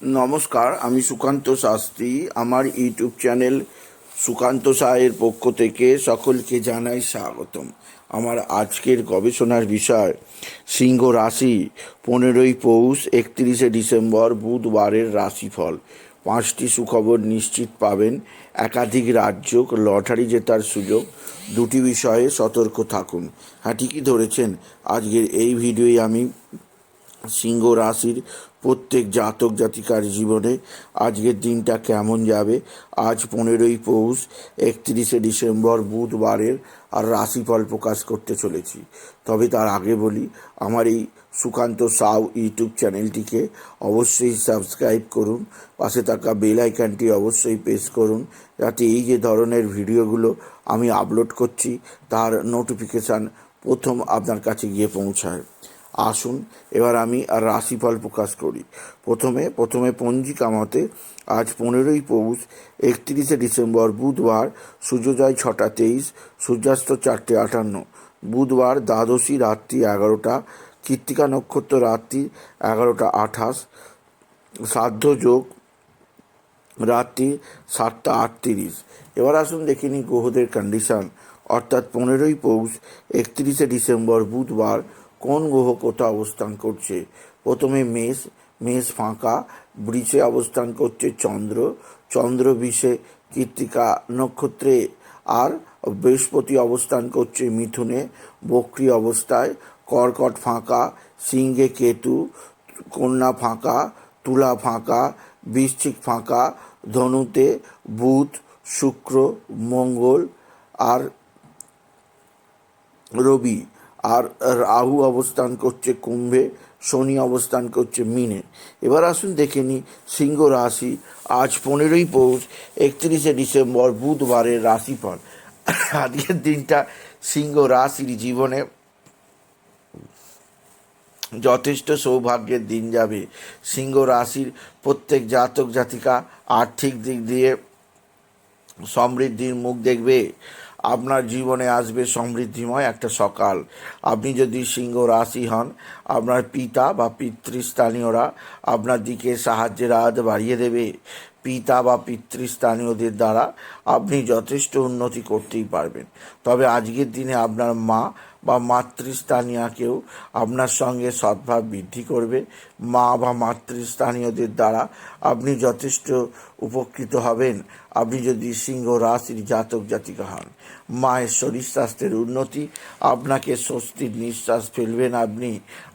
নমস্কার, আমি সুকান্ত শাস্ত্রী। আমার ইউটিউব চ্যানেল সুকান্ত সাহের পক্ষ থেকে সকলকে জানাই স্বাগতম। আমার আজকের গবেষণার বিষয়, সিংহ রাশি, পনেরোই পৌষ, একত্রিশে ডিসেম্বর, বুধবারের রাশিফল। পাঁচটি সুখবর নিশ্চিত পাবেন। একাধিক রাজ্য লটারি জেতার সুযোগ, দুটি বিষয়ে সতর্ক থাকুন। হ্যাঁ ঠিকই ধরেছেন। আজকের এই ভিডিওয়ে আমি সিংহ রাশির প্রত্যেক জাতক জাতিকার জীবনে আজকের দিনটা কেমন যাবে? আজ পনেরোই পৌষ, একত্রিশে ডিসেম্বর, বুধবারের আর রাশিফল প্রকাশ করতে চলেছি। তবে তার আগে বলি, আমার এই সুকান্ত সাউ ইউটিউব চ্যানেলটিকে অবশ্যই সাবস্ক্রাইব করুন, পাশে থাকা বেল আইকনটি অবশ্যই প্রেস করুন, যাতে এই যে ধরনের ভিডিওগুলো আমি আপলোড করছি, তার নোটিফিকেশান প্রথম আপনার কাছে গিয়ে পৌঁছায়। আসুন, এবার আমি আর রাশিফল প্রকাশ করি। প্রথমে প্রথমে পঞ্জিকা মতে আজ পনেরোই পৌষ, একত্রিশে ডিসেম্বর বুধবার, সূর্যোদয় ছটা তেইশ, সূর্যাস্ত চারটে আটান্ন। বুধবার দ্বাদশী রাত্রি এগারোটা, কৃত্তিকা নক্ষত্র রাত্রি এগারোটা আঠাশ শ্রাদ্ধ যোগ রাত্রি সাতটা আটত্রিশ। এবার আসুন দেখে নিই গ্রহদের কন্ডিশন অর্থাৎ পনেরোই পৌষ, একত্রিশে ডিসেম্বর বুধবার কোন গ্রহ কোথা অবস্থান করছে? প্রথমে মেষ মেষ ফাঁকা, বৃষে অবস্থান করছে চন্দ্র চন্দ্র বিষে কৃত্তিকা নক্ষত্রে, আর বৃহস্পতি অবস্থান করছে মিথুনে, বক্রি অবস্থায়, কর্কট ফাঁকা, সিংহে কেতু, কন্যা ফাঁকা, তুলা ফাঁকা, বৃশ্চিক ফাঁকা, ধনুতে বুধ, শুক্র, মঙ্গল, আর রবি। আর রাহু অবস্থান করছে কুম্ভে, শনি অবস্থান করছে মিনে। এবার আসুন দেখে নিই সিংহ রাশি, আজ পনেরোই পৌষ, একত্রিশে ডিসেম্বর, বুধবারের রাশিফল। আজকের দিনটা সিংহ রাশির জীবনে যথেষ্ট সৌভাগ্যের দিন যাবে। সিংহ রাশির প্রত্যেক জাতক জাতিকা আর্থিক দিক দিয়ে সমৃদ্ধির মুখ দেখবে। আপনার জীবনে আসবে সমৃদ্ধিময় একটা সকাল। আপনি যদি সিংহ রাশি হন, আপনার পিতা বা পিতৃস্থানীয়রা আপনার দিকে সাহায্যের হাত বাড়িয়ে দেবে। পিতা বা পিতৃস্থানীয়দের দ্বারা আপনি যথেষ্ট উন্নতি করতেই পারবেন। তবে আজকের দিনে আপনার মা বা মাতৃস্থানীয়কেও আপনার সঙ্গে সদ্ভাব বৃদ্ধি করবে, মা বা মাতৃস্থানীয়দের দ্বারা আপনি যথেষ্ট উপকৃত হবেন। আপনি যদি সিংহ রাশির জাতক জাতিকা হন, মায়ের শরীর স্বাস্থ্যের উন্নতি, আপনাকে স্বস্তির নিঃশ্বাস ফেলবেন আপনি।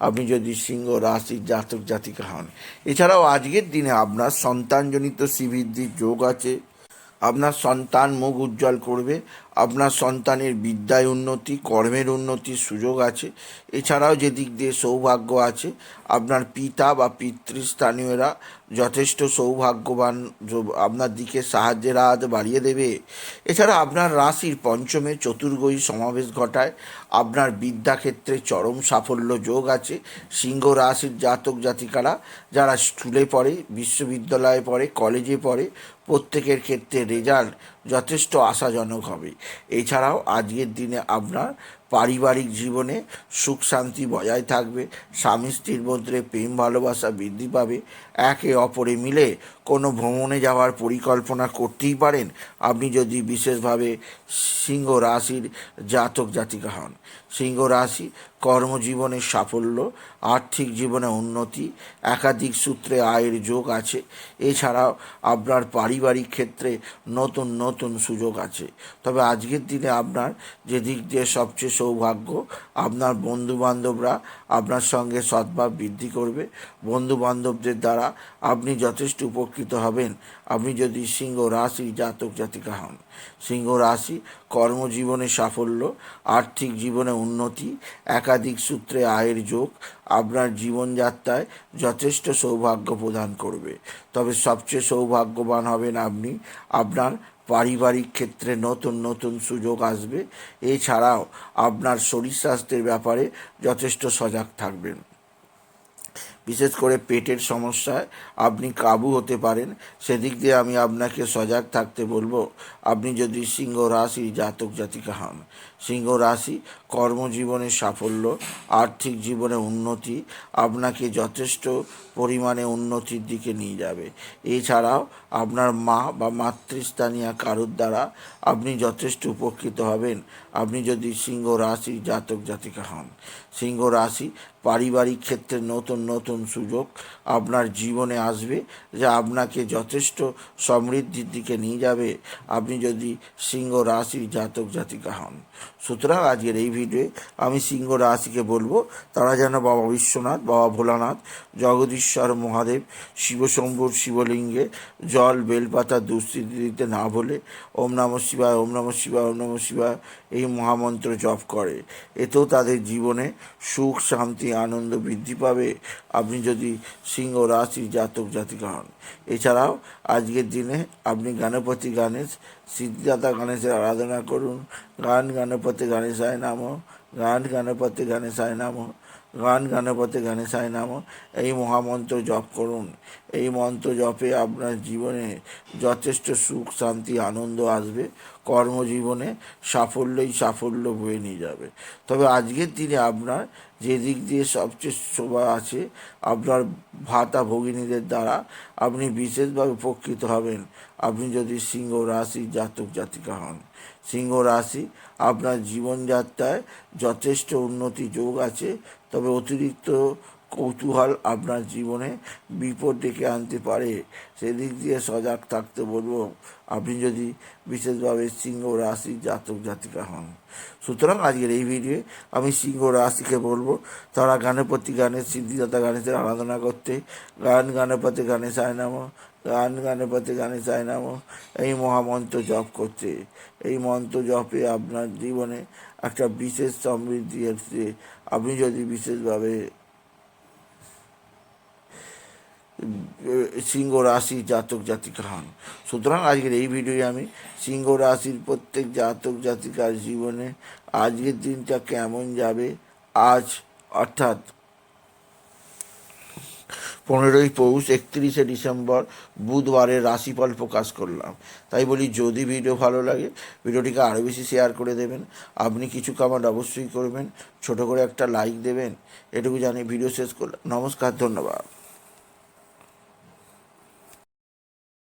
আপনি যদি সিংহ রাশির জাতক জাতিকা হন, এছাড়াও আজকের দিনে আপনার সন্তানজনিত শ্রীবৃদ্ধির যোগ আছে। আপনার সন্তান মুখ উজ্জ্বল করবে আপনার সন্তানের বিদ্যায় উন্নতি, কর্মের উন্নতির সুযোগ আছে। এছাড়াও যে দিক দিয়ে সৌভাগ্য আছে, আপনার পিতা বা পিতৃস্থানীয়রা যথেষ্ট সৌভাগ্যবান আপনার দিকে সাহায্যের হাত বাড়িয়ে দেবে। এছাড়া আপনার রাশির পঞ্চমে চতুর্গয়ী সমাবেশ ঘটায়, আপনার বিদ্যাক্ষেত্রে চরম সাফল্য যোগ আছে। সিংহ রাশির জাতক জাতিকারা যারা স্কুলে পড়ে, বিশ্ববিদ্যালয়ে পড়ে কলেজে পড়ে, প্রত্যেকের ক্ষেত্রে রেজাল্ট যথেষ্ট আশাজনক হবে। এছাড়াও আজকের দিনে আপনার পারিবারিক জীবনে সুখ শান্তি বজায় থাকবে, স্বামী স্ত্রীর মধ্যে প্রেম ভালোবাসা বৃদ্ধি পাবে, একে অপরে মিলে কোনো ভ্রমণে যাওয়ার পরিকল্পনা করতেই পারেন। আপনি যদি বিশেষভাবে সিংহ রাশির জাতক জাতিকা হন, সিংহ রাশি কর্মজীবনে সাফল্য, আর্থিক জীবনে উন্নতি, একাধিক সূত্রে আয়ের যোগ আছে, এছাড়াও আপনার পারিবারিক ক্ষেত্রে নতুন নতুন সুযোগ আছে। তবে আজকের দিনে আপনার যে দিক দিয়ে সবচেয়ে সৌভাগ্য আপনার বন্ধু বান্ধবরা আপনার সঙ্গে সদ্ভাব বৃদ্ধি করবে। বন্ধু বান্ধবদের দ্বারা আপনি যথেষ্ট উপকৃত হবেন। আপনি যদি সিংহ রাশি জাতক জাতিকা হন, সিংহ রাশি কর্মজীবনে সাফল্য, আর্থিক জীবনে উন্নতি, একাধিক সূত্রে আয়ের যোগ আপনার জীবনযাত্রায় যথেষ্ট সৌভাগ্য প্রদান করবে। তবে সবচেয়ে সৌভাগ্যবান হবেন আপনি আপনার পারিবারিক ক্ষেত্রে নতুন নতুন সুযোগ আসবে। এছাড়াও আপনার শরীর স্বাস্থ্যের ব্যাপারে যথেষ্ট সজাগ থাকবেন। বিশেষ করে পেটের সমস্যায় আপনি কাবু হতে পারেন। সেদিক দিয়ে আমি আপনাকে সজাগ থাকতে বলব, আপনি যদি সিংহ রাশি জাতক জাতিকা হন, সিংহ রাশি কর্মজীবনে সাফল্য, আর্থিক জীবনে উন্নতি, আপনাকে যথেষ্ট পরিমাণে উন্নতির দিকে নিয়ে যাবে। এছাড়াও আপনার মা বা মাতৃস্থানীয় কারোর দ্বারা আপনি যথেষ্ট উপকৃত হবেন। আপনি যদি সিংহ রাশি জাতক জাতিকা হন, সিংহ রাশি পারিবারিক ক্ষেত্রে নতুন নতুন সুযোগ আপনার জীবনে আসবে যা আপনাকে যথেষ্ট সমৃদ্ধির দিকে নিয়ে যাবে। আপনি যদি সিংহ রাশির জাতক জাতিকা হন সুতরাং আজকের এই ভিডিওয়ে আমি সিংহ রাশিকে বলব, তারা যেন বাবা বিশ্বনাথ, বাবা ভোলানাথ, জগদীশ্বর মহাদেব, শিবশম্ভুর শিবলিঙ্গে জল, বেলপাতা, দুস্থিতি দিতে না বলে ওম নম শিবায়, ওম নম শিবায়, ওম নম শিবায় এই মহামন্ত্র জপ করে। এতেও তাদের জীবনে সুখ, শান্তি, আনন্দ বৃদ্ধি পাবে। আপনি যদি সিংহ রাশির জাতক জাতিকা হন। এছাড়াও আজকের দিনে আপনি গণপতি গণেশ সিদ্ধিদাতা গণেশের আরাধনা করুন। গান গণপতি গণেশায় নাম। গান গণপতি গণেশায় নাম। গান গণপতি গণেশায় নাম। এই মহামন্ত্র জপ করুন। এই মন্ত্র জপে আপনার জীবনে যথেষ্ট সুখ, শান্তি, আনন্দ আসবে। কর্মজীবনে সাফল্যই সাফল্য বয়ে নিয়ে যাবে। তবে আজকের দিনে আপনার যে দিক দিয়ে সবচেয়ে শোভা আছে, আপনার ভাতা ভগিনীদের দ্বারা আপনি বিশেষভাবে উপকৃত হবেন। আপনি যদি সিংহ রাশি জাতক জাতিকা হন, সিংহ রাশি আপনার জীবনযাত্রায় যথেষ্ট উন্নতি যোগ আছে, তবে অতিরিক্ত কৌতূহল আপনার জীবনে বিপদ ডেকে আনতে পারে। সেদিক দিয়ে সজাগ থাকতে বলব, আপনি যদি বিশেষভাবে সিংহ রাশি জাতক জাতিকা হন। সুতরাং আজকের এই ভিডিওয়ে আমি সিংহ রাশিকে বলব, তারা গানেপতি গানের সিদ্ধিদাতা গণেশের আরাধনা করতে, গান গানেপতি গণেশায় নাম, গান গানেপতি গণেশায় নাম, এই মহামন্ত্র জপ করতে। এই মন্ত্র জপে আপনার জীবনে একটা বিশেষ সমৃদ্ধি এসছে। আপনি যদি বিশেষভাবে সিংহ রাশি জাতক জাতিকা হন। সুতরাং আজকের এই ভিডিওয়ে আমি সিংহ রাশির প্রত্যেক জাতক জাতিকার জীবনে আজকের দিনটা কেমন যাবে, আজ অর্থাৎ পনেরোই পৌষ একত্রিশে ডিসেম্বর বুধবারের রাশিফল প্রকাশ করলাম। তাই বলি, যদি ভিডিও ভালো লাগে, ভিডিওটিকে আরও বেশি শেয়ার করে দেবেন। আপনি কিছু কমেন্ট অবশ্যই করবেন। ছোট করে একটা লাইক দেবেন। এটুকু জানি ভিডিও শেষ করলাম। নমস্কার, ধন্যবাদ।